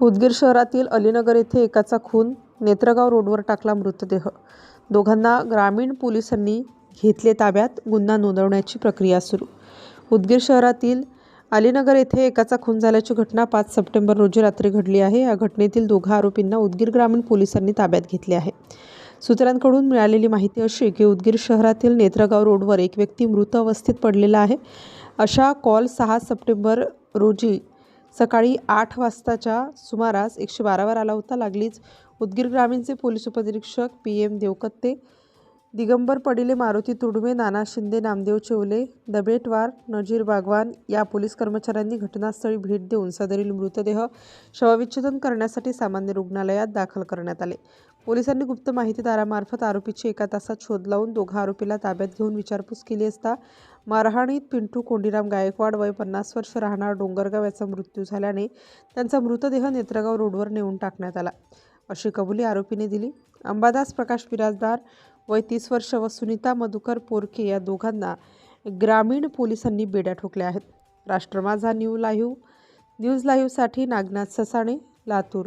उदगीर शहरातील अलीनगर येथे एकाचा खून नेत्रगाव रोडवर टाकला मृतदेह. दोघांना ग्रामीण पोलिसांनी घेतले ताब्यात गुन्हा नोंदवण्याची प्रक्रिया सुरू. उदगीर शहरातील अलीनगर येथे एकाचा खून झाल्याची घटना पाच सप्टेंबर रोजी रात्री घडली आहे. या घटनेतील दोघा आरोपींना उदगीर ग्रामीण पोलिसांनी ताब्यात घेतले आहे. सूत्रांकडून मिळालेली माहिती अशी की उदगीर शहरातील नेत्रगाव रोडवर एक व्यक्ती मृत अवस्थेत पडलेला आहे. अशा कॉल सहा सप्टेंबर रोजी सकाळी आठ वाजताच्या सुमारास एकशे बारावर आला होता. लागलीच उदगीर ग्रामीणचे पोलीस उपनिरीक्षक पी एम देवकत्ते दिगंबर पडिले मारुती तुडवे नाना शिंदे नामदेव चेवले दबेटवार नजीर बागवान या पोलीस कर्मचाऱ्यांनी घटनास्थळी भेट देऊन सदरील मृतदेह शवविच्छेदन करण्यासाठी सामान्य रुग्णालयात दाखल करण्यात आले. पोलिसांनी गुप्त माहितीदारामार्फत आरोपीची एका तासात शोध लावून दोघा आरोपीला ताब्यात घेऊन विचारपूस केली असता मारहाणीत पिंटू कोंडीराम गायकवाड वय पन्नास वर्ष राहणार डोंगरगाव याचा मृत्यू झाल्याने त्यांचा मृतदेह नेत्रगाव रोडवर नेऊन टाकण्यात आला. अशी कबुली आरोपीने दिली. अंबादास प्रकाश बिराजदार वय तीस वर्ष व सुनीता मधुकर पोरके या दोघांना ग्रामीण पोलिसांनी बेड्या ठोकल्या आहेत. Rashtra Majha new live news लाईव्हसाठी Nagnath Sasane Latur.